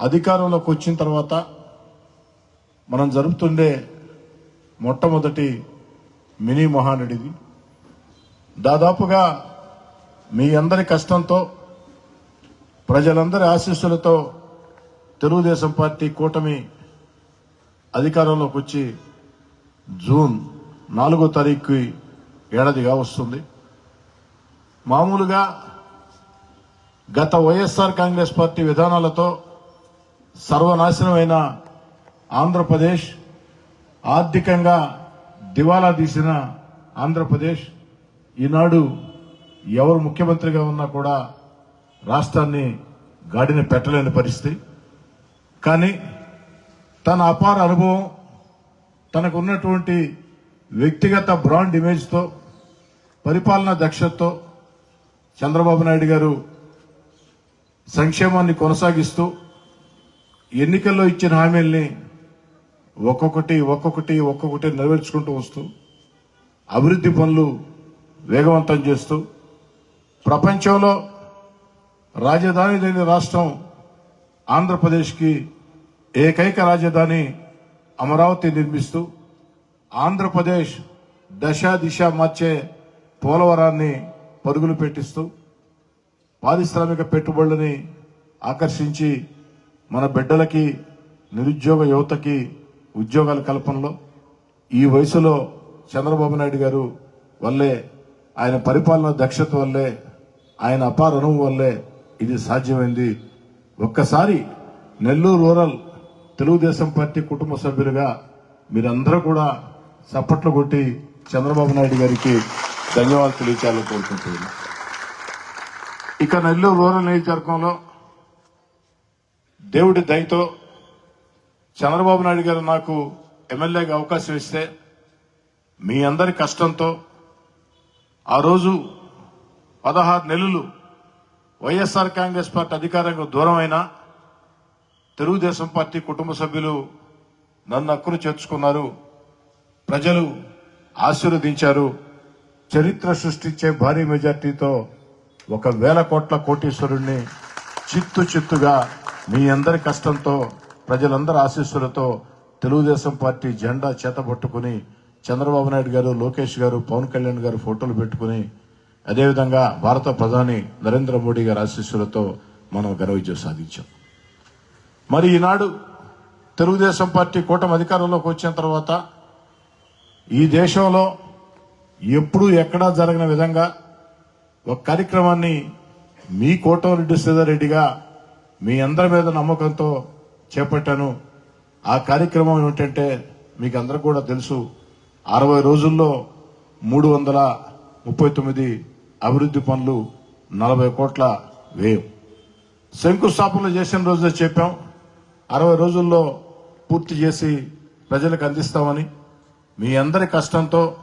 అధికారంలోకి వచ్చిన తర్వాత మనం జరుపుతుండే మొట్టమొదటి మినీ మహానడిది. దాదాపుగా మీ అందరి కష్టంతో ప్రజలందరి ఆశీస్సులతో తెలుగుదేశం పార్టీ కూటమి అధికారంలోకి వచ్చి జూన్ నాలుగో తారీఖుకి ఏడాదిగా వస్తుంది. మామూలుగా గత వైఎస్ఆర్ కాంగ్రెస్ పార్టీ విధానాలతో సర్వనాశనమైన ఆంధ్రప్రదేశ్ ఆర్థికంగా దివాలా తీసిన ఆంధ్రప్రదేశ్ ఈనాడు ఎవరు ముఖ్యమంత్రిగా ఉన్నా కూడా రాష్ట్రాన్ని గాడిని పెట్టలేని పరిస్థితి. కానీ తన అపార అనుభవం తనకు ఉన్నటువంటి వ్యక్తిగత బ్రాండ్ ఇమేజ్తో పరిపాలనా దక్షతతో చంద్రబాబు నాయుడు గారు సంక్షేమాన్ని కొనసాగిస్తూ ఎన్నికల్లో ఇచ్చిన హామీల్ని ఒక్కొక్కటి ఒక్కొక్కటి ఒక్కొక్కటి నెరవేర్చుకుంటూ వస్తూ అభివృద్ధి పనులు వేగవంతం చేస్తూ ప్రపంచంలో రాజధాని లేని రాష్ట్రం ఆంధ్రప్రదేశ్కి ఏకైక రాజధాని అమరావతి నిర్మిస్తూ ఆంధ్రప్రదేశ్ దశ దిశ మార్చే పోలవరాన్ని పరుగులు పెట్టిస్తూ పారిశ్రామిక పెట్టుబడులని ఆకర్షించి మన బిడ్డలకి నిరుద్యోగ యువతకి ఉద్యోగాల కల్పనలో ఈ వయసులో చంద్రబాబు నాయుడు గారు వల్లే ఆయన పరిపాలన దక్షత వల్లే ఆయన అపార అనుభవం వల్లే ఇది సాధ్యమైంది. ఒక్కసారి నెల్లూరు రూరల్ తెలుగుదేశం పార్టీ కుటుంబ సభ్యులుగా మీరందరూ కూడా చప్పట్లు కొట్టి చంద్రబాబు నాయుడు గారికి ధన్యవాదాలు తెలియచేయాలని కోరుకుంటున్నాను. ఇక నెల్లూరు రూరల్ నియోజకవర్గంలో దేవుడి దయతో చంద్రబాబు నాయుడు గారు నాకు ఎమ్మెల్యేగా అవకాశం ఇస్తే మీ అందరి కష్టంతో ఆ రోజు పదహారు నెలలు వైఎస్ఆర్ కాంగ్రెస్ పార్టీ అధికారంగా దూరం తెలుగుదేశం పార్టీ కుటుంబ సభ్యులు నన్ను అక్కును చేర్చుకున్నారు. ప్రజలు ఆశీర్వదించారు. చరిత్ర సృష్టించే భారీ మెజార్టీతో ఒక వేల కోట్ల కోటీశ్వరుణ్ణి చిత్తు చిత్తుగా మీ అందరి కష్టంతో ప్రజలందరి ఆశీస్సులతో తెలుగుదేశం పార్టీ జెండా చేతబట్టుకుని చంద్రబాబు నాయుడు గారు లోకేష్ గారు పవన్ కళ్యాణ్ గారు ఫోటోలు పెట్టుకుని అదేవిధంగా భారత ప్రధాని నరేంద్ర మోడీ గారి ఆశీస్సులతో మనం ఘన విజయం సాధించాం. మరి ఈనాడు తెలుగుదేశం పార్టీ కూటమి అధికారంలోకి వచ్చిన తర్వాత ఈ దేశంలో ఎప్పుడూ ఎక్కడా జరిగిన విధంగా ఒక కార్యక్రమాన్ని మీ కోటమిరెడ్డి శ్రీధర్రెడ్డిగా మీ అందరి మీద నమ్మకంతో చేపట్టాను. ఆ కార్యక్రమం ఏమిటంటే మీకు అందరికి కూడా తెలుసు. అరవై రోజుల్లో మూడు వందల ముప్పై తొమ్మిది అభివృద్ధి పనులు నలభై కోట్ల వ్యయం. శంకుస్థాపనలు చేసిన రోజునే చెప్పాం. అరవై రోజుల్లో పూర్తి చేసి ప్రజలకు అందిస్తామని. మీ అందరి కష్టంతో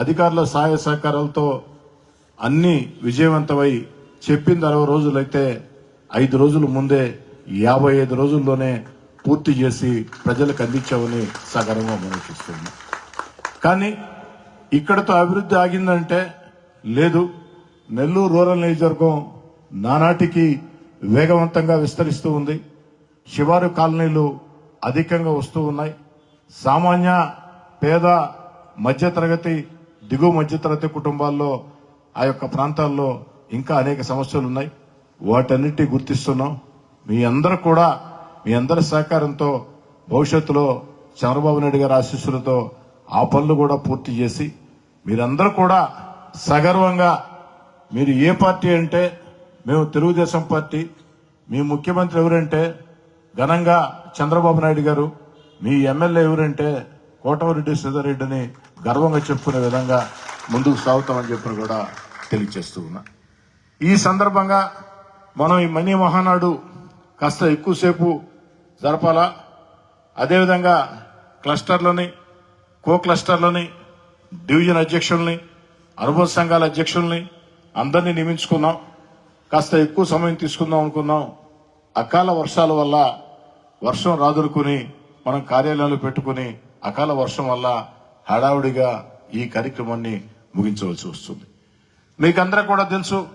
అధికారుల సహాయ సహకారాలతో అన్నీ విజయవంతమై చెప్పింది అరవై రోజులైతే ఐదు రోజుల ముందే యాభై ఐదు రోజుల్లోనే పూర్తి చేసి ప్రజలకు అందించామని సగర్వంగా మనకిస్తుంది కానీ ఇక్కడతో అభివృద్ధి ఆగిందంటే లేదు. నెల్లూరు రూరల్ నియోజకవర్గం నానాటికి వేగవంతంగా విస్తరిస్తూ ఉంది. శివారు కాలనీలు అధికంగా వస్తూ ఉన్నాయి. సామాన్య పేద మధ్యతరగతి దిగువ మధ్యతరగతి కుటుంబాల్లో ఆ యొక్క ప్రాంతాల్లో ఇంకా అనేక సమస్యలు ఉన్నాయి. వాటన్నిటి గుర్తిస్తున్నాం. మీ అందరూ కూడా మీ అందరి సహకారంతో భవిష్యత్తులో చంద్రబాబు నాయుడు గారి ఆశీస్సులతో ఆ పనులు కూడా పూర్తి చేసి మీరందరూ కూడా సగర్వంగా మీరు ఏ పార్టీ అంటే మేము తెలుగుదేశం పార్టీ మీ ముఖ్యమంత్రి ఎవరంటే ఘనంగా చంద్రబాబు నాయుడు గారు మీ ఎమ్మెల్యే ఎవరంటే కోటమిరెడ్డి శ్రీధర్రెడ్డిని గర్వంగా చెప్పుకునే విధంగా ముందుకు సాగుతామని చెప్పిన కూడా తెలియజేస్తూ ఉన్నా. ఈ సందర్భంగా మనం ఈ మనీ మహానాడు కాస్త ఎక్కువసేపు జరపాలా? అదేవిధంగా క్లస్టర్లని కో క్లస్టర్లని డివిజన్ అధ్యక్షుల్ని అనుబంధ సంఘాల అధ్యక్షుల్ని అందరినీ నియమించుకున్నాం కాస్త ఎక్కువ సమయం తీసుకుందాం అనుకున్నాం అకాల వర్షాల వల్ల వర్షం రాదురుకుని మనం కార్యాలయాలు పెట్టుకుని అకాల వర్షం వల్ల హడావుడిగా ఈ కార్యక్రమాన్ని ముగించవలసి వస్తుంది. మీకందరూ కూడా తెలుసు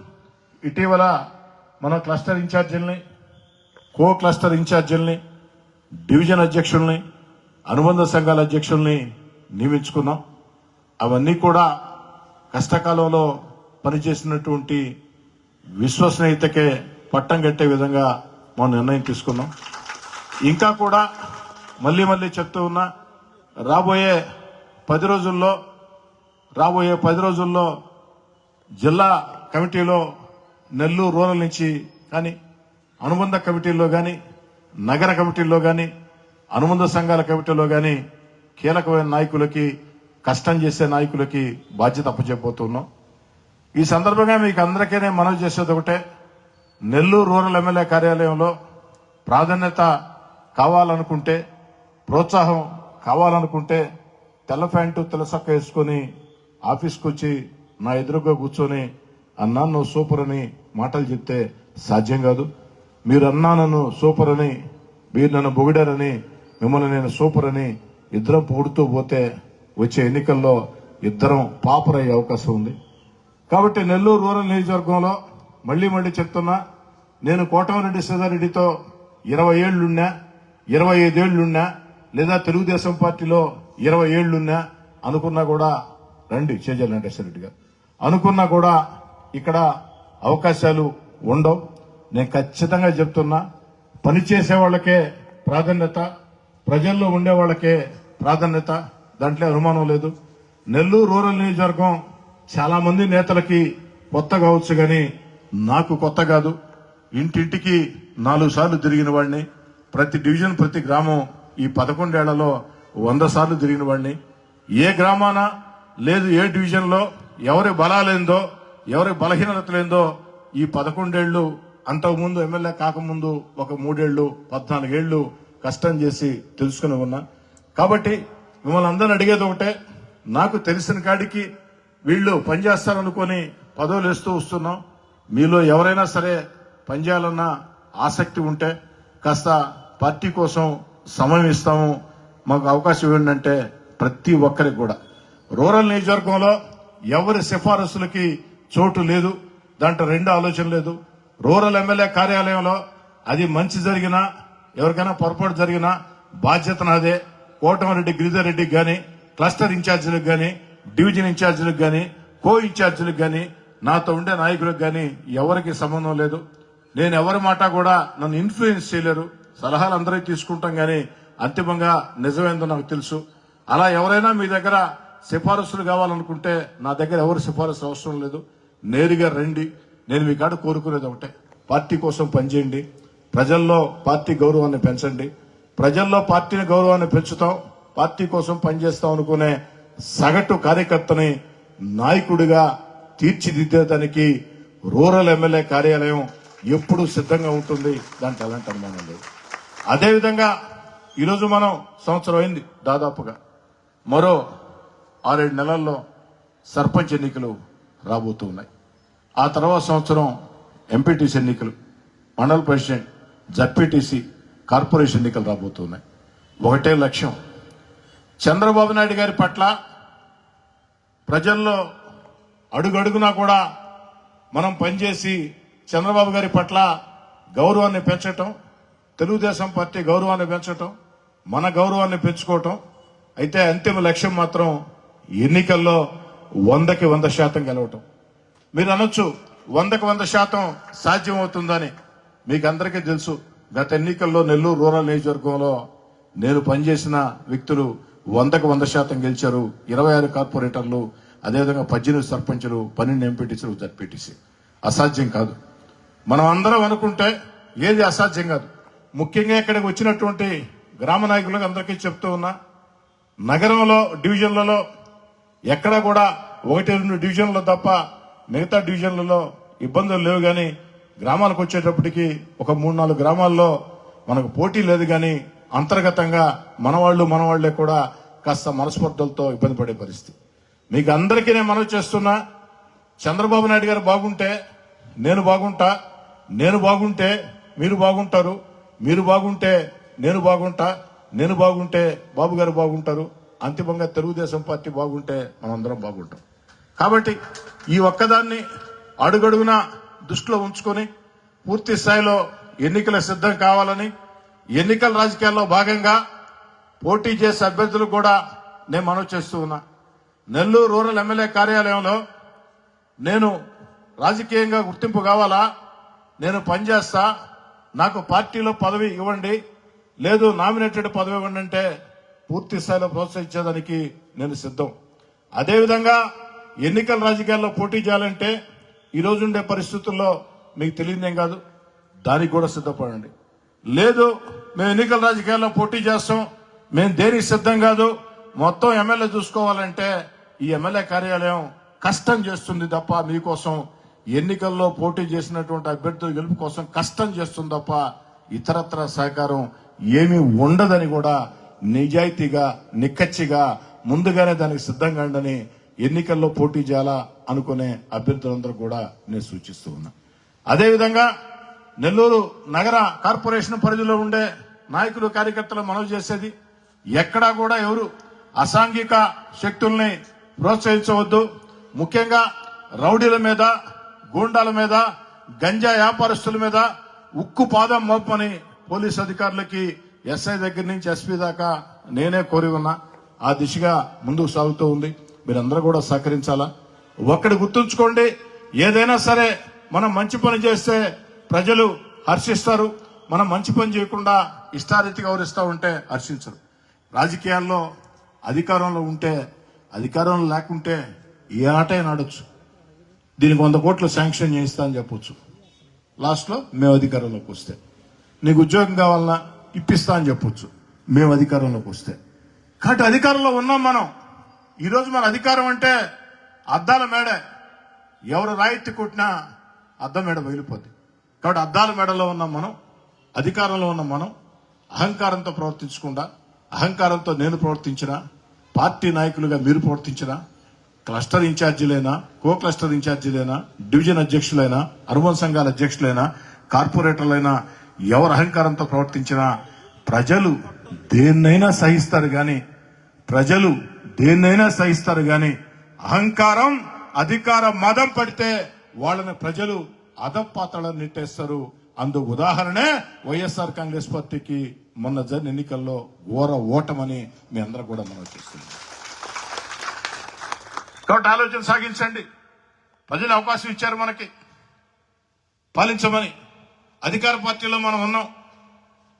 ఇటీవల మన క్లస్టర్ ఇన్ఛార్జీలని కో క్లస్టర్ ఇన్ఛార్జీలని డివిజన్ అధ్యక్షుల్ని అనుబంధ సంఘాల అధ్యక్షుల్ని నియమించుకున్నాం. అవన్నీ కూడా కష్టకాలంలో పనిచేసినటువంటి విశ్వసనీయతకే పట్టం కట్టే విధంగా మనం నిర్ణయం తీసుకున్నాం. ఇంకా కూడా మళ్ళీ మళ్ళీ చెప్తూ ఉన్నా రాబోయే పది రోజుల్లో రాబోయే పది రోజుల్లో జిల్లా కమిటీలో నెల్లూరు రూరల్ నుంచి కానీ అనుబంధ కమిటీల్లో కానీ నగర కమిటీల్లో కానీ అనుబంధ సంఘాల కమిటీలో కానీ కీలకమైన నాయకులకి కష్టం చేసే నాయకులకి బాధ్యత అప్పచెప్పబోతున్నాం. ఈ సందర్భంగా మీకు అందరికీ నేను మనవి చేసేది ఒకటే నెల్లూరు రూరల్ ఎమ్మెల్యే కార్యాలయంలో ప్రాధాన్యత కావాలనుకుంటే ప్రోత్సాహం కావాలనుకుంటే తెల్ల ప్యాంటు తెల్ల సక్క వేసుకొని ఆఫీస్కి వచ్చి నా ఎదురుగా కూర్చొని అన్నా నువ్వు సూపర్ అని మాటలు చెప్తే సాధ్యం కాదు. మీరు అన్నా నన్ను సూపర్ అని మీరు నన్ను పొగిడారని మిమ్మల్ని నేను సూపర్ అని ఇద్దరం పొగుడుతూ పోతే వచ్చే ఎన్నికల్లో ఇద్దరం పాపరయ్యే అవకాశం ఉంది. కాబట్టి నెల్లూరు రూరల్ నియోజకవర్గంలో మళ్ళీ మళ్ళీ చెప్తున్నా నేను కోటమిరెడ్డి సీతారెడ్డితో ఇరవై ఏళ్ళున్నా ఇరవై ఐదేళ్ళున్నా లేదా తెలుగుదేశం పార్టీలో ఇరవై ఏళ్ళున్నా అనుకున్నా కూడా రండి చేజల్ వెంకటేశ్వర గారు. అనుకున్నా కూడా ఇక్కడ అవకాశాలు ఉండవు. నేను ఖచ్చితంగా చెప్తున్నా పనిచేసే వాళ్ళకే ప్రాధాన్యత ప్రజల్లో ఉండే వాళ్ళకే ప్రాధాన్యత దాంట్లో అనుమానం లేదు. నెల్లూరు రూరల్ నియోజకవర్గం చాలా మంది నేతలకి కొత్త కావచ్చు కానీ నాకు కొత్త కాదు. ఇంటింటికి నాలుగు సార్లు తిరిగిన వాడిని ప్రతి డివిజన్ ప్రతి గ్రామం ఈ పదకొండేళ్ళలో వంద సార్లు తిరిగిన వాడిని. ఏ గ్రామాన లేదు ఏ డివిజన్లో ఎవరి బలాలేందో ఎవరి బలహీనత లేదో ఈ పదకొండేళ్ళు అంతకుముందు ఎమ్మెల్యే కాకముందు ఒక మూడేళ్ళు పద్నాలుగేళ్ళు కష్టం చేసి తెలుసుకుని ఉన్నా. కాబట్టి మిమ్మల్ని అందరిని అడిగేది ఒకటే నాకు తెలిసిన కాడికి వీళ్ళు పనిచేస్తారనుకొని పదవులు వేస్తూ వస్తున్నాం. మీలో ఎవరైనా సరే పనిచేయాలన్న ఆసక్తి ఉంటే కాస్త పార్టీ కోసం సమయం ఇస్తాము. మాకు అవకాశం ఇవ్వండి అంటే ప్రతి ఒక్కరికి కూడా. రూరల్ నియోజకవర్గంలో ఎవరి సిఫారసులకి చోటు లేదు. దాంట్లో రెండు ఆలోచన లేదు. రూరల్ ఎమ్మెల్యే కార్యాలయంలో అది మంచి జరిగినా ఎవరికైనా పొరపాటు జరిగినా బాధ్యత నాదే. కోటమరెడ్డి గిరిధర్ రెడ్డికి కానీ క్లస్టర్ ఇన్ఛార్జీలకు కానీ డివిజన్ ఇన్ఛార్జీలకు కానీ కో ఇన్ఛార్జీలకు కానీ నాతో ఉండే నాయకులకు కానీ ఎవరికి సంబంధం లేదు. నేను ఎవరి మాట కూడా నన్ను ఇన్ఫ్లుయెన్స్ చేయలేరు. సలహాలు అందరికీ తీసుకుంటాం కానీ అంతిమంగా నిజమేందో నాకు తెలుసు. అలా ఎవరైనా మీ దగ్గర సిఫారసులు కావాలనుకుంటే నా దగ్గర ఎవరు సిఫారసు అవసరం లేదు. నేరుగా రండి. నేను మీ కాడ కోరుకునేది ఒకటే. పార్టీ కోసం పనిచేయండి. ప్రజల్లో పార్టీ గౌరవాన్ని పెంచండి. ప్రజల్లో పార్టీని గౌరవాన్ని పెంచుతాం. పార్టీ కోసం పనిచేస్తాం అనుకునే సగటు కార్యకర్తని నాయకుడిగా తీర్చిదిద్దేదానికి రూరల్ ఎమ్మెల్యే కార్యాలయం ఎప్పుడు సిద్ధంగా ఉంటుంది. దాంట్లో ఎలాంటి అనుమానం లేదు. అదేవిధంగా ఈరోజు మనం సంవత్సరం అయింది దాదాపుగా. మరో ఆరేడు నెలల్లో సర్పంచ్ ఎన్నికలు రాబోతూ ఉన్నాయి ఆ తర్వాత సంవత్సరం ఎంపీటీసీ ఎన్నికలు మండల ప్రెసిడెంట్ జడ్పీటీసీ కార్పొరేషన్ ఎన్నికలు రాబోతున్నాయి. ఒకటే లక్ష్యం. చంద్రబాబు నాయుడు గారి పట్ల ప్రజల్లో అడుగడుగునా కూడా మనం పనిచేసి చంద్రబాబు గారి పట్ల గౌరవాన్ని పెంచటం తెలుగుదేశం పార్టీ గౌరవాన్ని పెంచటం మన గౌరవాన్ని పెంచుకోవటం అయితే అంతిమ లక్ష్యం మాత్రం ఎన్నికల్లో వందకి వంద శాతం గెలవటం. మీరు అనొచ్చు వందకి వంద శాతం సాధ్యం అవుతుందని మీకు అందరికీ తెలుసు గత ఎన్నికల్లో నెల్లూరు రూరల్ నియోజకవర్గంలో నేను పనిచేసిన వ్యక్తులు వందకు వంద శాతం గెలిచారు. ఇరవై ఆరు కార్పొరేటర్లు అదేవిధంగా పద్దెనిమిది సర్పంచులు పన్నెండు ఎంపీటీసీలు జడ్పీటీసీ అసాధ్యం కాదు. మనం అందరం అనుకుంటే ఏది అసాధ్యం కాదు. ముఖ్యంగా ఇక్కడికి వచ్చినటువంటి గ్రామ నాయకులకు అందరికీ చెప్తూ ఉన్నా నగరంలో డివిజన్లలో ఎక్కడా కూడా ఒకటి రెండు డివిజన్లు తప్ప మిగతా డివిజన్లలో ఇబ్బందులు లేవు కానీ గ్రామాలకు వచ్చేటప్పటికి ఒక మూడు నాలుగు గ్రామాల్లో మనకు పోటీ లేదు కానీ అంతర్గతంగా మనవాళ్ళు మనవాళ్ళే కూడా కాస్త మనస్పర్ధలతో ఇబ్బంది పడే పరిస్థితి. మీకు అందరికీ నేను మనవి చేస్తున్నా చంద్రబాబు నాయుడు గారు బాగుంటే నేను బాగుంటా నేను బాగుంటే మీరు బాగుంటారు మీరు బాగుంటే నేను బాగుంటా నేను బాగుంటే బాబు గారు బాగుంటారు అంతిమంగా తెలుగుదేశం పార్టీ బాగుంటే మనందరం బాగుంటాం. కాబట్టి ఈ ఒక్కదాన్ని అడుగడుగునా దృష్టిలో ఉంచుకొని పూర్తి స్థాయిలో ఎన్నికల సిద్ధం కావాలని ఎన్నికల రాజకీయాల్లో భాగంగా పోటీ చేసే అభ్యర్థులు కూడా నేను మనవి చేస్తూ ఉన్నా. నెల్లూరు రూరల్ ఎమ్మెల్యే కార్యాలయంలో నేను రాజకీయంగా గుర్తింపు కావాలా? నేను పనిచేస్తా. నాకు పార్టీలో పదవి ఇవ్వండి. లేదు నామినేటెడ్ పదవి ఇవ్వండి అంటే పూర్తి స్థాయిలో ప్రోత్సహించేదానికి నేను సిద్ధం. అదేవిధంగా ఎన్నికల రాజకీయాల్లో పోటీ చేయాలంటే ఈరోజు ఉండే పరిస్థితుల్లో మీకు తెలియదేం కాదు దానికి కూడా సిద్ధపడండి. లేదు మేము ఎన్నికల రాజకీయాల్లో పోటీ చేస్తాం మేము దేనికి సిద్ధం కాదు మొత్తం ఎమ్మెల్యే చూసుకోవాలంటే ఈ ఎమ్మెల్యే కార్యాలయం కష్టం చేస్తుంది తప్ప మీకోసం ఎన్నికల్లో పోటీ చేసినటువంటి అభ్యర్థుల గెలుపు కోసం కష్టం చేస్తుంది తప్ప ఇతరత్ర సహకారం ఏమీ ఉండదని కూడా నిజాయితీగా నిక్కచ్చిగా ముందుగానే దానికి సిద్ధంగా ఉండని ఎన్నికల్లో పోటీ చేయాలా అనుకునే అభ్యర్థులందరూ కూడా నేను సూచిస్తూ ఉన్నా. అదేవిధంగా నెల్లూరు నగర కార్పొరేషన్ పరిధిలో ఉండే నాయకులు కార్యకర్తలు మనవి చేసేది ఎక్కడా కూడా ఎవరు అసాంఘిక శక్తుల్ని ప్రోత్సహించవద్దు. ముఖ్యంగా రౌడీల మీద గూండాల మీద గంజా వ్యాపారస్తుల మీద ఉక్కు పాదం మోపని పోలీస్ అధికారులకి ఎస్ఐ దగ్గర నుంచి ఎస్పీ దాకా నేనే కోరి ఉన్నా. ఆ దిశగా ముందుకు సాగుతూ ఉంది. మీరందరూ కూడా సహకరించాలా? ఒక్కడి గుర్తుంచుకోండి ఏదైనా సరే మనం మంచి పని చేస్తే ప్రజలు హర్షిస్తారు. మనం మంచి పని చేయకుండా ఇష్టారీతిగా గౌరవిస్తూ ఉంటే హర్షించరు. రాజకీయాల్లో అధికారంలో ఉంటే అధికారంలో లేకుంటే ఏ ఆటైనా ఆడొచ్చు దీనికి వంద కోట్లు శాంక్షన్ చేయిస్తా అని చెప్పొచ్చు. లాస్ట్లో మేము అధికారంలోకి వస్తే. నీకు ఉద్యోగం కావాలన్నా ఇప్పిస్తా అని చెప్పొచ్చు. మేము అధికారంలోకి వస్తే. కాబట్టి అధికారంలో ఉన్నాం మనం. ఈరోజు మన అధికారం అంటే అద్దాల మేడే. ఎవరు రాయితీ కొట్టినా అద్దం మేడ బయలుపోద్ది కాబట్టి అద్దాల మేడలో ఉన్నాం మనం. అధికారంలో ఉన్నాం మనం. అహంకారంతో ప్రవర్తించకుండా అహంకారంతో నేను ప్రవర్తించిన పార్టీ నాయకులుగా మీరు ప్రవర్తించిన క్లస్టర్ ఇన్ఛార్జీలైనా కో క్లస్టర్ ఇన్ఛార్జీలైనా డివిజన్ అధ్యక్షులైనా అనుబంధ సంఘాల అధ్యక్షులైనా కార్పొరేటర్లైనా ఎవరు అహంకారంతో ప్రవర్తించినా ప్రజలు దేన్నైనా సహిస్తారు కానీ ప్రజలు దేన్నైనా సహిస్తారు కానీ అహంకారం అధికార మదం పడితే వాళ్ళని ప్రజలు అధపాతాళం నెట్టేస్తారు. అందు ఉదాహరణే వైఎస్ఆర్ కాంగ్రెస్ పార్టీకి మొన్న జరిగిన ఎన్నికల్లో ఘోర ఓటమని మీ అందరూ కూడా మనం చేస్తుంది కాబట్టి ఆలోచన సాగించండి. ప్రజలు అవకాశం ఇచ్చారు మనకి. పాలించమని. అధికార పార్టీలో మనం ఉన్నాం.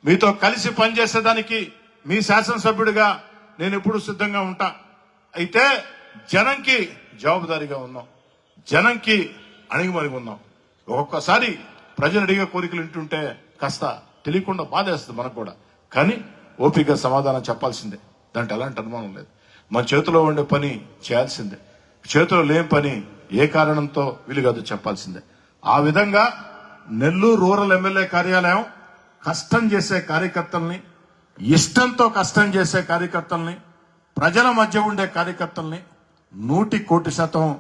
మీతో కలిసి పనిచేసేదానికి మీ శాసనసభ్యుడిగా నేను ఎప్పుడు సిద్ధంగా ఉంటా. అయితే జనంకి జవాబుదారీగా ఉన్నాం. జనంకి అణిగిమణిగి ఉన్నాం. ఒక్కొక్కసారి ప్రజలు అడిగే కోరికలు వింటుంటే కాస్త తెలియకుండా బాధేస్తుంది మనకు కూడా. కానీ ఓపిక సమాధానం చెప్పాల్సిందే. దాంట్లో ఎలాంటి అనుమానం లేదు. మన చేతిలో ఉండే పని చేయాల్సిందే. చేతిలో లేని పని ఏ కారణంతో వీలు కాదు చెప్పాల్సిందే. ఆ విధంగా నెల్లూరు రూరల్ ఎమ్మెల్యే కార్యాలయం కష్టం చేసే కార్యకర్తల్ని ఇష్టంతో కష్టం చేసే కార్యకర్తల్ని ప్రజల మధ్య ఉండే కార్యకర్తల్ని నూటి కోటి శాతం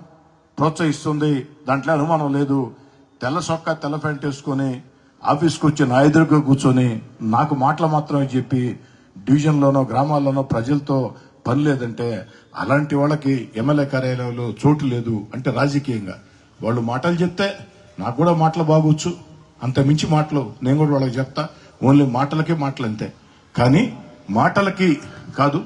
ప్రోత్సహిస్తుంది. దాంట్లో అనుమానం లేదు. తెల్ల సొక్క తెల్ల ప్యాంట్ వేసుకొని ఆఫీస్కి వచ్చి నా ఎదురుగా కూర్చొని నాకు మాటలు మాత్రమే చెప్పి డివిజన్లోనో గ్రామాల్లోనో ప్రజలతో పని లేదంటే అలాంటి వాళ్ళకి ఎమ్మెల్యే కార్యాలయంలో చోటు లేదు. అంటే రాజకీయంగా వాళ్ళు మాటలు చెప్తే నాకు కూడా మాటలు బాగొచ్చు. అంత మించి మాటలు నేను కూడా వాళ్ళకి చెప్తా. ఓన్లీ మాటలకే మాటలు అంతే. కానీ మాటలకి కాదు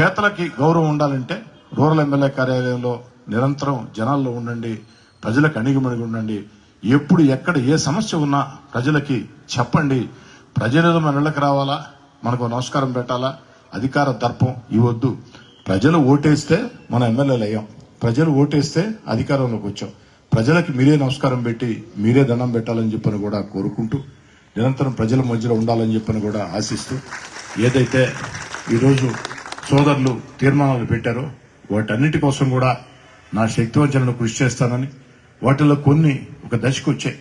చేతలకి గౌరవం ఉండాలంటే రూరల్ ఎమ్మెల్యే కార్యాలయంలో నిరంతరం జనాల్లో ఉండండి ప్రజలకు అణిగిమణిగి ఉండండి. ఎప్పుడు ఎక్కడ ఏ సమస్య ఉన్నా ప్రజలకి చెప్పండి. ప్రజలు మన ఇళ్ళకి రావాలా? మనకు నమస్కారం పెట్టాలా? అధికార దర్పం ఇవ్వద్దు. ప్రజలు ఓటేస్తే మన ఎమ్మెల్యేలు అయ్యాం. ప్రజలు ఓటేస్తే అధికారంలోకి వచ్చాం. ప్రజలకి మీరే నమస్కారం పెట్టి మీరే దండం పెట్టాలని చెప్పని కూడా కోరుకుంటూ నిరంతరం ప్రజల మధ్యలో ఉండాలని చెప్పని కూడా ఆశిస్తూ ఏదైతే ఈరోజు సోదరులు తీర్మానాలు పెట్టారో వాటన్నిటి కోసం కూడా నా శక్తివంచనను కృషి చేస్తానని వాటిలో కొన్ని ఒక దశకు వచ్చాయి.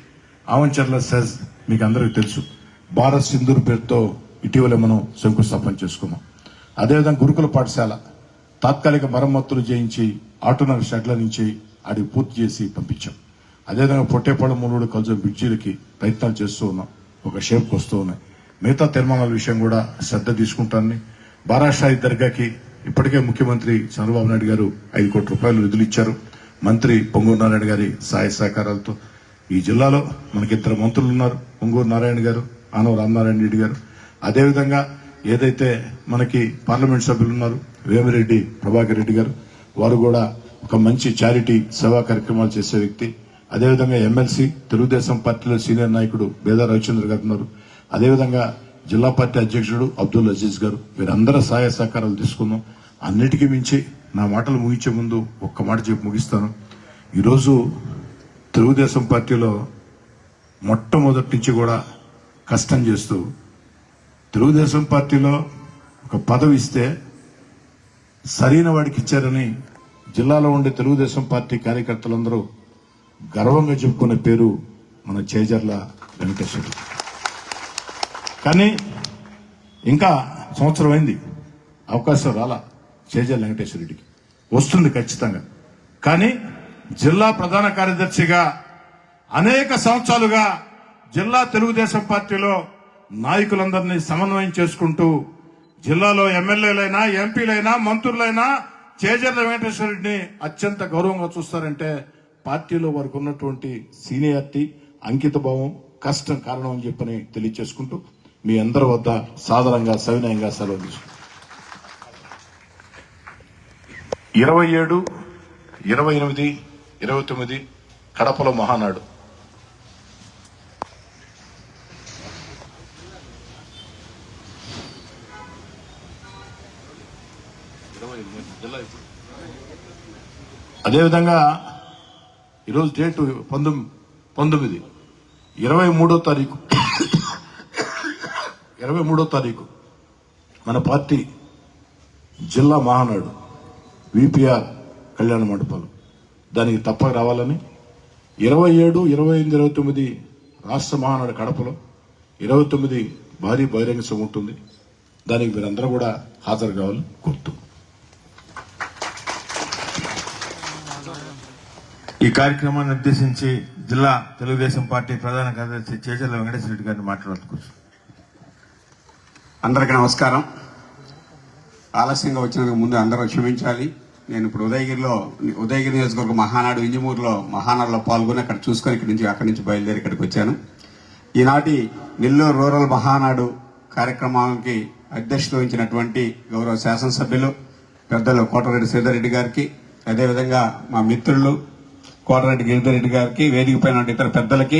ఆవంచర్ల సెజ్ మీకు అందరికీ తెలుసు. భారత్ సింధూర్ పేరుతో ఇటీవల మనం శంకుస్థాపన చేసుకున్నాం. అదేవిధంగా గురుకుల పాఠశాల తాత్కాలిక మరమ్మతులు చేయించి ఆటోనర్ షెడ్ల నుంచి అడిగి పూర్తి చేసి పంపించాం. అదేవిధంగా పొట్టేపాడు మూలుడు కొంచెం బ్రిడ్జీలకి ప్రయత్నాలు చేస్తూ ఉన్నాం. ఒక షేప్కి వస్తూ ఉన్నాయి. మిగతా తీర్మానాల విషయం కూడా శ్రద్ధ తీసుకుంటానని బారాషాయి దర్గాకి ఇప్పటికే ముఖ్యమంత్రి చంద్రబాబు నాయుడు గారు ఐదు కోట్ల రూపాయలు నిధులు ఇచ్చారు. మంత్రి పొంగూరు నారాయణ గారి సహాయ సహకారాలతో ఈ జిల్లాలో మనకి ఇద్దరు మంత్రులు ఉన్నారు. పొంగూరు నారాయణ గారు ఆనవ రామనారాయణ రెడ్డి గారు. అదేవిధంగా ఏదైతే మనకి పార్లమెంట్ సభ్యులు ఉన్నారు వేమిరెడ్డి ప్రభాకర్ రెడ్డి గారు వారు కూడా ఒక మంచి చారిటీ సేవా కార్యక్రమాలు చేసే వ్యక్తి. అదేవిధంగా ఎమ్మెల్సీ తెలుగుదేశం పార్టీలో సీనియర్ నాయకుడు బేదా రవిచంద్ర గారు ఉన్నారు. అదేవిధంగా జిల్లా పార్టీ అధ్యక్షుడు అబ్దుల్ అజీజ్ గారు. వీరందరూ సహాయ సహకారాలు తీసుకుందాం. అన్నిటికీ మించి నా మాటలు ముగించే ముందు ఒక్క మాట చెప్పి ముగిస్తాను. ఈరోజు తెలుగుదేశం పార్టీలో మొట్టమొదటి నుంచి కూడా కష్టం చేస్తూ తెలుగుదేశం పార్టీలో ఒక పదవి ఇస్తే సరైన వాడికి ఇచ్చారని జిల్లాలో ఉండే తెలుగుదేశం పార్టీ కార్యకర్తలందరూ గర్వంగా చెప్పుకునే పేరు మన చేజర్ల వెంకటేశ్వర. కానీ ఇంకా సంవత్సరం అయింది. అవకాశం రాలా చేజర్ల వెంకటేశ్వరుడికి వస్తుంది ఖచ్చితంగా. కానీ జిల్లా ప్రధాన కార్యదర్శిగా అనేక సంవత్సరాలుగా జిల్లా తెలుగుదేశం పార్టీలో నాయకులందరినీ సమన్వయం చేసుకుంటూ జిల్లాలో ఎమ్మెల్యేలైనా ఎంపీలైనా మంత్రులైనా చేజర్ల వెంకటేశ్వర రెడ్డిని అత్యంత గౌరవంగా చూస్తారంటే పార్టీలో వారికి ఉన్నటువంటి సీనియారిటీ అంకిత భావం కష్టం కారణం అని చెప్పని తెలియచేసుకుంటూ మీ అందరి వద్ద సాధారణంగా సవినయంగా సెలవు తీసుకుంటాం ఇరవై ఏడు ఇరవై ఎనిమిది ఇరవై తొమ్మిది కడపలో మహానాడు. అదేవిధంగా ఈరోజు డేటు పంతొమ్మిది పంతొమ్మిది. ఇరవై మూడో తారీఖు. ఇరవై మూడో తారీఖు. మన పార్టీ జిల్లా మహానాడు విపిఆర్ కళ్యాణ మండపాలు దానికి తప్పక రావాలని ఇరవై ఏడు ఇరవై ఎనిమిది ఇరవై తొమ్మిది రాష్ట్ర మహానాడు కడపలో ఇరవై తొమ్మిది భారీ బహిరంగ సభ ఉంటుంది. దానికి మీరందరూ కూడా హాజరు కావాలని కోరుతూ ఈ కార్యక్రమాన్ని ఉద్దేశించి జిల్లా తెలుగుదేశం పార్టీ ప్రధాన కార్యదర్శి చేచర్ల వెంకటేశ్వర రెడ్డి గారిని మాట్లాడుకోవచ్చు అందరికీ నమస్కారం. ఆలస్యంగా వచ్చినందుకు ముందు అందరూ క్షమించాలి. నేను ఇప్పుడు ఉదయగిరిలో ఉదయగిరి నియోజకవర్గం మహానాడు ఇంజమూరులో మహానాడులో పాల్గొని అక్కడ చూసుకొని ఇక్కడి నుంచి అక్కడి నుంచి బయలుదేరి ఇక్కడికి వచ్చాను. ఈనాటి నెల్లూరు రూరల్ మహానాడు కార్యక్రమానికి అధ్యక్షత వహించినటువంటి గౌరవ శాసనసభ్యులు పెద్దలు కోటరెడ్డి శ్రీధర్రెడ్డి గారికి అదేవిధంగా మా మిత్రులు కోటరెడ్డి గిరిధర్రెడ్డి గారికి వేదిక పైన ఇతర పెద్దలకి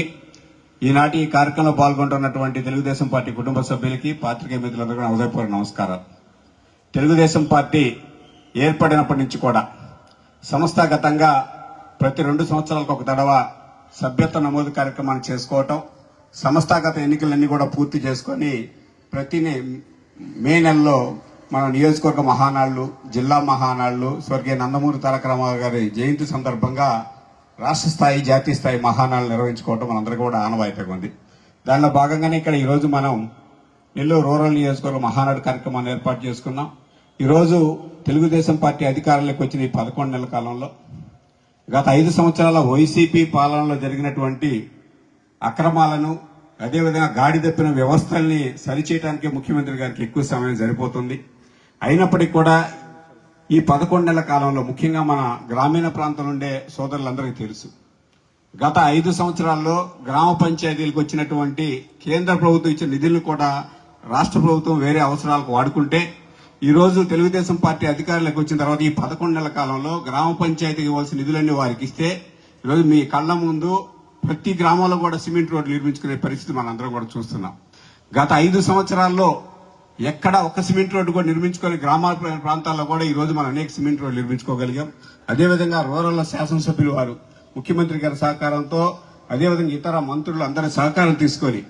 ఈనాటి ఈ కార్యక్రమంలో పాల్గొంటున్నటువంటి తెలుగుదేశం పార్టీ కుటుంబ సభ్యులకి పాత్రికేయ మిత్రులందరూ కూడా హృదయపూర్వక నమస్కారాలు. తెలుగుదేశం పార్టీ ఏర్పడినప్పటి నుంచి కూడా సంస్థాగతంగా ప్రతి రెండు సంవత్సరాలకు ఒక తడవ సభ్యత్వ నమోదు కార్యక్రమాన్ని చేసుకోవటం సంస్థాగత ఎన్నికలన్నీ కూడా పూర్తి చేసుకొని ప్రతి మే నెలలో మన నియోజకవర్గ మహానాళ్ళు జిల్లా మహానాళ్ళు స్వర్గీయ నందమూరి తారక రామారావు గారి జయంతి సందర్భంగా రాష్ట్ర స్థాయి జాతీయ స్థాయి మహానాలు నిర్వహించుకోవటం మనందరికీ కూడా ఆనవాయితీగా ఉంది. దానిలో భాగంగానే ఇక్కడ ఈరోజు మనం నెల్లూరు రూరల్ నియోజకవర్గ మహానాడు కార్యక్రమాన్ని ఏర్పాటు చేసుకున్నాం. ఈరోజు తెలుగుదేశం పార్టీ అధికారంలోకి వచ్చిన ఈ పదకొండు నెలల కాలంలో గత ఐదు సంవత్సరాల వైసీపీ పాలనలో జరిగినటువంటి అక్రమాలను అదేవిధంగా గాడి తప్పిన వ్యవస్థల్ని సరిచేయడానికి ముఖ్యమంత్రి గారికి ఎక్కువ సమయం సరిపోతుంది. అయినప్పటికీ కూడా ఈ పదకొండు నెలల కాలంలో ముఖ్యంగా మన గ్రామీణ ప్రాంతం ఉండే సోదరులందరికీ తెలుసు. గత ఐదు సంవత్సరాల్లో గ్రామ పంచాయతీలకు వచ్చినటువంటి కేంద్ర ప్రభుత్వం ఇచ్చిన నిధులను కూడా రాష్ట్ర ప్రభుత్వం వేరే అవసరాలకు వాడుకుంటే ఈరోజు తెలుగుదేశం పార్టీ అధికారులకు వచ్చిన తర్వాత ఈ పదకొండు నెలల కాలంలో గ్రామ పంచాయతీకి ఇవ్వాల్సిన నిధులన్నీ వారికి ఇస్తే ఈరోజు మీ కళ్ళ ముందు ప్రతి గ్రామంలో కూడా సిమెంట్ రోడ్లు నిర్మించుకునే పరిస్థితి మనందరం కూడా చూస్తున్నాం. గత ఐదు సంవత్సరాల్లో ఎక్కడ ఒక సిమెంట్ రోడ్డు కూడా నిర్మించుకొని గ్రామాల ప్రాంతాల్లో కూడా ఈ రోజు మనం అనేక సిమెంట్ రోడ్లు నిర్మించుకోగలిగాం. అదేవిధంగా రూరల్ శాసనసభ్యులు వారు ముఖ్యమంత్రి గారి సహకారంతో అదేవిధంగా ఇతర మంత్రులు అందరి సహకారం తీసుకొని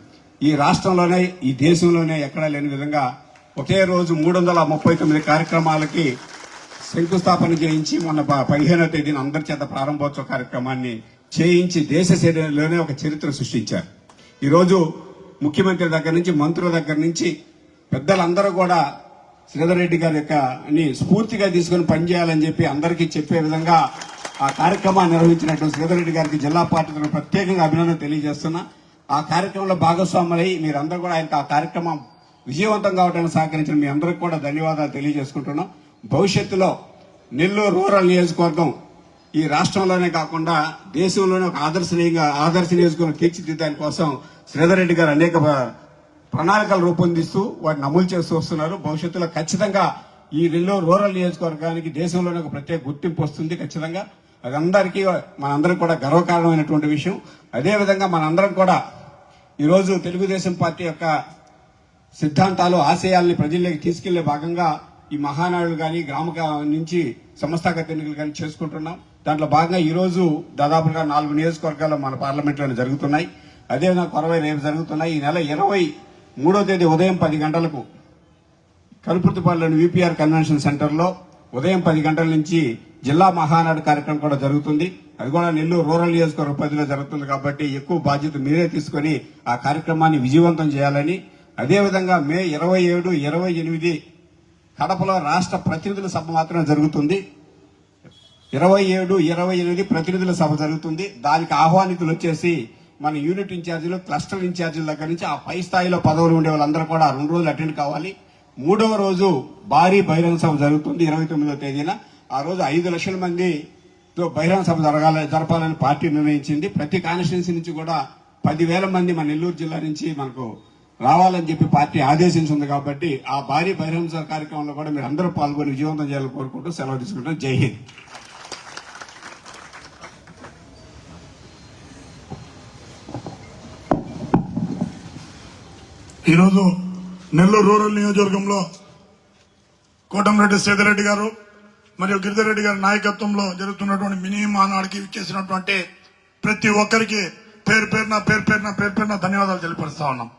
ఈ రాష్ట్రంలోనే ఈ దేశంలోనే ఎక్కడా లేని విధంగా ఒకే రోజు మూడు వందల ముప్పై తొమ్మిది కార్యక్రమాలకి శంకుస్థాపన చేయించి మొన్న ప- పదిహేనో తేదీన అందరి చేత ప్రారంభోత్సవ కార్యక్రమాన్ని చేయించి దేశ శరీరంలోనే ఒక చరిత్ర సృష్టించారు. ఈరోజు ముఖ్యమంత్రి దగ్గర నుంచి మంత్రుల దగ్గర నుంచి పెద్దలందరూ కూడా శ్రీధర్ రెడ్డి గారి యొక్క ని స్ఫూర్తిగా తీసుకుని పనిచేయాలని చెప్పి అందరికీ చెప్పే విధంగా ఆ కార్యక్రమాన్ని నిర్వహించినటువంటి శ్రీధర్ రెడ్డి గారికి జిల్లా పార్టీ ప్రత్యేకంగా అభినందన తెలియజేస్తున్నా. ఆ కార్యక్రమంలో భాగస్వాములై మీరందరూ కూడా ఆయన ఆ కార్యక్రమం విజయవంతం కావడానికి సహకరించిన మీ అందరికి కూడా ధన్యవాదాలు తెలియజేసుకుంటున్నాం. భవిష్యత్తులో నెల్లూరు రూరల్ నియోజకవర్గం ఈ రాష్ట్రంలోనే కాకుండా దేశంలోనే ఒక ఆదర్శనీయంగా ఆదర్శ నియోజకవర్గం తీర్చిదిద్దడానికి కోసం శ్రీధర్ రెడ్డి గారు అనేక ప్రణాళికలు రూపొందిస్తూ వాటిని అమలు చేస్తూ వస్తున్నారు. భవిష్యత్తులో ఖచ్చితంగా ఈ నెల్లూరు రూరల్ నియోజకవర్గానికి దేశంలోనే ఒక ప్రత్యేక గుర్తింపు వస్తుంది ఖచ్చితంగా. అది అందరికీ మనందరం కూడా గర్వకారణమైనటువంటి విషయం. అదేవిధంగా మనందరం కూడా ఈరోజు తెలుగుదేశం పార్టీ యొక్క సిద్ధాంతాలు ఆశయాల్ని ప్రజల్లోకి తీసుకెళ్ళే భాగంగా ఈ మహానాడులు కానీ గ్రామ నుంచి సంస్థాగత ఎన్నికలు కానీ చేసుకుంటున్నాం. దాంట్లో భాగంగా ఈరోజు దాదాపుగా నాలుగు నియోజకవర్గాల్లో మన పార్లమెంట్లో జరుగుతున్నాయి. అదేవిధంగా కొరవై రేపు జరుగుతున్నాయి. ఈ నెల ఇరవై మూడో తేదీ ఉదయం పది గంటలకు కలుపుర్తిపాడులోని విపిఆర్ కన్వెన్షన్ సెంటర్లో ఉదయం పది గంటల నుంచి జిల్లా మహానాడు కార్యక్రమం కూడా జరుగుతుంది. అది కూడా నెల్లూరు రూరల్ నియోజకవర్గ పరిధిలో జరుగుతుంది కాబట్టి ఎక్కువ బాధ్యత మీరే తీసుకొని ఆ కార్యక్రమాన్ని విజయవంతం చేయాలని. అదేవిధంగా మే ఇరవై ఏడు ఇరవై ఎనిమిది కడపలో రాష్ట్ర ప్రతినిధుల సభ మాత్రమే జరుగుతుంది. ఇరవై ఏడు ఇరవై ఎనిమిది ప్రతినిధుల సభ జరుగుతుంది. దానికి ఆహ్వానితులు వచ్చేసి మన యూనిట్ ఇన్ఛార్జీలు క్లస్టర్ ఇన్ఛార్జీల దగ్గర నుంచి ఆ పై స్థాయిలో పదవులు ఉండే వాళ్ళందరూ కూడా రెండు రోజులు అటెండ్ కావాలి. మూడవ రోజు భారీ బహిరంగ సభ జరుగుతుంది ఇరవై తొమ్మిదవ తేదీన. ఆ రోజు ఐదు లక్షల మందితో బహిరంగ సభ జరగాలని జరపాలని పార్టీ నిర్ణయించింది. ప్రతి కాన్స్టిట్యున్సీ నుంచి కూడా పదివేల మంది మన నెల్లూరు జిల్లా నుంచి మనకు రావాలని చెప్పి పార్టీ ఆదేశించింది కాబట్టి ఆ భారీ బహిరంగ సభ కార్యక్రమంలో కూడా మీరు అందరూ పాల్గొని విజయవంతం చేయాలని కోరుకుంటూ సెలవు తీసుకుంటాం జై హింద్. ఈరోజు నెల్లూరు రూరల్ నియోజకవర్గంలో కోటంరెడ్డి సేదరెడ్డి గారు మరియు గిరిధరెడ్డి గారి నాయకత్వంలో జరుగుతున్నటువంటి మినీ మానాడికి ఇచ్చేసినటువంటి ప్రతి ఒక్కరికి పేరు పేరున పేరు పేరున పేరు పేరున ధన్యవాదాలు తెలియపరుస్తా ఉన్నాం.